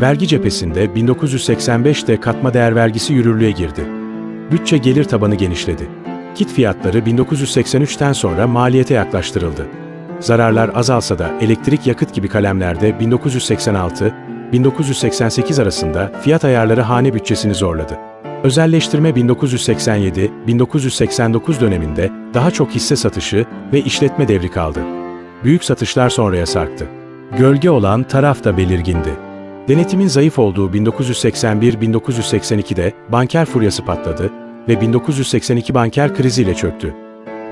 Vergi cephesinde 1985'te katma değer vergisi yürürlüğe girdi. Bütçe gelir tabanı genişledi. Kit fiyatları 1983'ten sonra maliyete yaklaştırıldı. Zararlar azalsa da elektrik yakıt gibi kalemlerde 1986-1988 arasında fiyat ayarları hane bütçesini zorladı. Özelleştirme 1987-1989 döneminde daha çok hisse satışı ve işletme devri kaldı. Büyük satışlar sonraya sarktı. Gölge olan taraf da belirgindi. Denetimin zayıf olduğu 1981-1982'de banker furyası patladı ve 1982 banker kriziyle çöktü.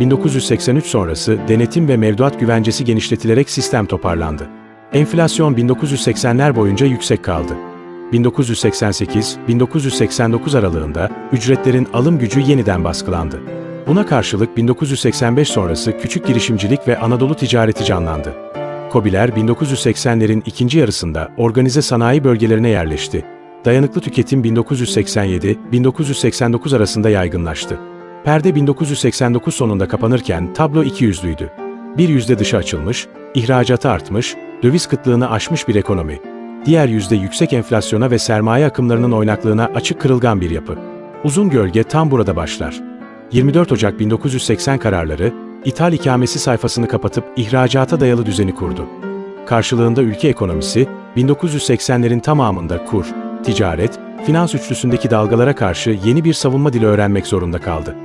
1983 sonrası denetim ve mevduat güvencesi genişletilerek sistem toparlandı. Enflasyon 1980'ler boyunca yüksek kaldı. 1988-1989 aralığında ücretlerin alım gücü yeniden baskılandı. Buna karşılık 1985 sonrası küçük girişimcilik ve Anadolu ticareti canlandı. KOBİ'ler 1980'lerin ikinci yarısında organize sanayi bölgelerine yerleşti. Dayanıklı tüketim 1987-1989 arasında yaygınlaştı. Perde 1989 sonunda kapanırken tablo iki yüzlüydü. Bir yüzde dışa açılmış, ihracatı artmış, döviz kıtlığını aşmış bir ekonomi. Diğer yüzde yüksek enflasyona ve sermaye akımlarının oynaklığına açık kırılgan bir yapı. Uzun gölge tam burada başlar. 24 Ocak 1980 kararları, ithal ikamesi sayfasını kapatıp ihracata dayalı düzeni kurdu. Karşılığında ülke ekonomisi, 1980'lerin tamamında kur, ticaret, finans üçlüsündeki dalgalara karşı yeni bir savunma dili öğrenmek zorunda kaldı.